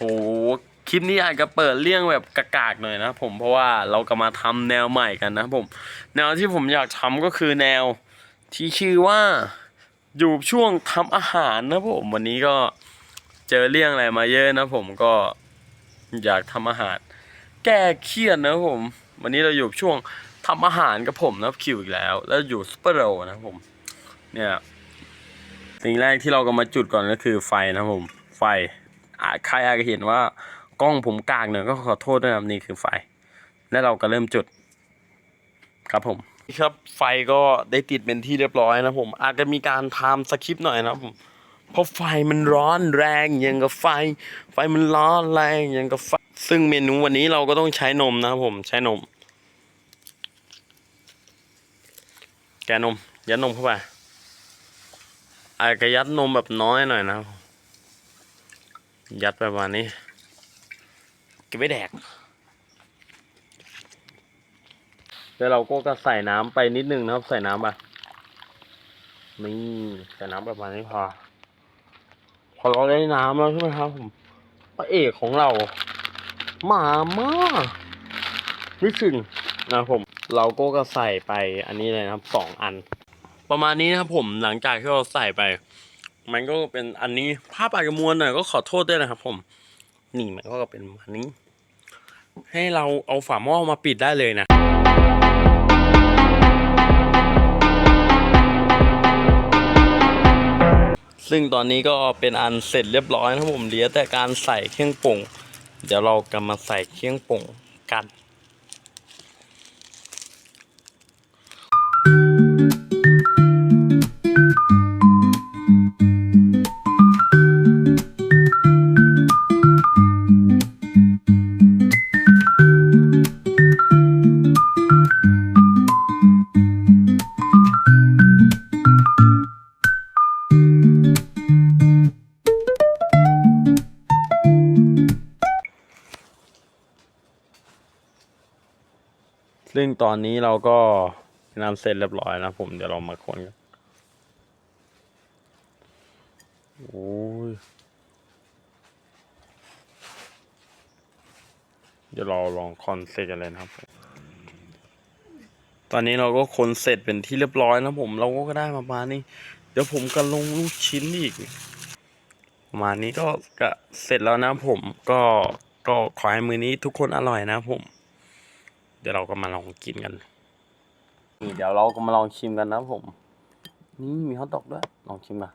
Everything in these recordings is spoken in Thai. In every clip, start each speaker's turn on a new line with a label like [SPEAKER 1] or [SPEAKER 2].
[SPEAKER 1] โหคลิปนี้อาจจะเปิดเรื่องแบบกากๆหน่อยนะผมเพราะว่าเราก็มาทำแนวใหม่กันนะผมแนวที่ผมอยากทำก็คือแนวที่ชื่อว่าอยู่ช่วงทำอาหารนะผมวันนี้ก็เจอเรื่องอะไรมาเยอะนะผมก็อยากทำอาหาร แก้เครียดนะผม วันนี้เราอยู่ช่วงทำอาหารกับผมนะคิวอีกแล้ว แล้วอยู่ซุปเปรโรนะผม เนี่ยสิ่งแรกที่เราก็มาจุดก่อนก็คือไฟนะผม ไฟ ใครอาจจะเห็นว่ากล้องผมกลางหน่อยก็ขอโทษด้วยนะครับนี่คือไฟ แล้วเราก็เริ่มจุด ครับผมครับไฟก็ได้ติดเป็นที่เรียบร้อยนะผม อาจจะมีการทำสคริปต์หน่อยนะผมเพราะไฟมันร้อนแรงอย่างกับไฟ ไฟมันร้อนแรงอย่างกับไฟ ซึ่งเมนูวันนี้เราก็ต้องใช้นมนะครับผมใช้นม แกนมยัดนมเข้าไปอาจจะยัดนมแบบน้อยหน่อยนะครับ ยัดไปประมาณนี้เก็บไว้แดก แล้วเราก็จะใส่น้ำไปนิดนึงนะครับ ใส่น้ำไปนี่ใส่น้ำประมาณนี้พอ พอเราได้น้ำแล้วใช่ไหมครับผมพระเอกของเราหมาม่านี่สินะครับผม เราก็จะใส่ไปอันนี้เลยนะครับสองอัน ประมาณนี้นะครับผมหลังจากที่เราใส่ไป มันก็เป็นอันนี้ภาพอาจจะมวลหน่อยก็ขอโทษด้วยนะครับผม นี่มันก็เป็นอันนี้ ให้เราเอาฝาหม้อมาปิดได้เลยนะซึ่งตอนนี้ก็เป็นอันเสร็จเรียบร้อยนะครับผมเหลือแต่การใส่เครื่องปรุงเดี๋ยวเรากำมาใส่เครื่องปรุงกัน ซึ่งตอนนี้เราก็นำเสร็จเรียบร้อยนะผมเดี๋ยวเรามาคนกันโอ้ยเดี๋ยวเราลองคอนเซ็ตกันเลยนะครับ ตอนนี้เราก็คนเสร็จเป็นที่เรียบร้อยนะผมเราก็ได้ประมาณนี้ เดี๋ยวผมก็ลงลูกชิ้นอีก ประมาณนี้ก็ก็เสร็จแล้วนะผมก็ก็ขอให้มือนี้ทุกคนอร่อยนะผม เดี๋ยวเราก็มาลองกินกัน นี่เดี๋ยวเราก็มาลองชิมกันนะผม นี่มีฮอทดอกด้วย ลองชิมมา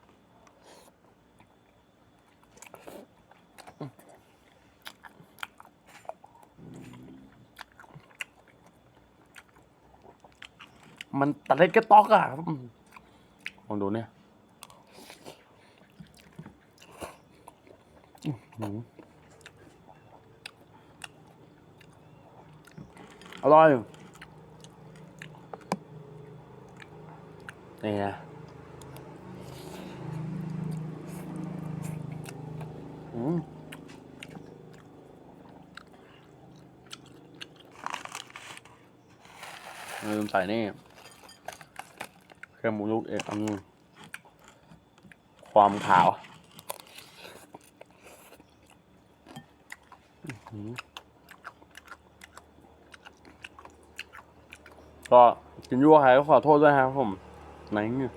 [SPEAKER 1] มันตะเล็ดกระตอกอะลองดูเนี่ย อือ ออร่อย นี่นะอืมลืมใส่นี่เครื่องหมูลูกเอกอันนี้ความขาวอื้อหือ ก็กินยั่วใครก็ขอโทษด้วยครับผมไหนเนี่ย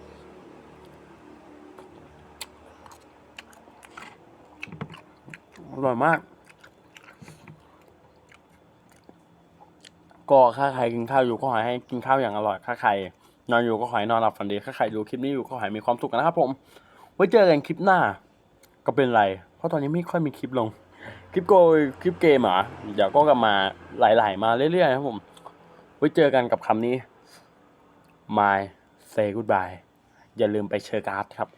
[SPEAKER 1] อร่อยมาก ก็ถ้าใครกินข้าวอยู่ก็ขอให้กินข้าวอย่างอร่อยถ้าใครนอนอยู่ก็ขอให้นอนหลับฝันดีถ้าใครดูคลิปนี้อยู่ก็ขอให้มีความสุขนะครับผม ไว้เจอกันคลิปหน้า ก็เป็นไร เพราะตอนนี้ไม่ค่อยมีคลิปลง คลิปโกคลิปเกมเหรอเดี๋ยวก็กลับมาหลาย ๆ มาเรื่อยๆนะครับผม ไว้เจอกันกับคำนี้ my say goodbye อย่าลืมไปเชอร์การ์ดครับ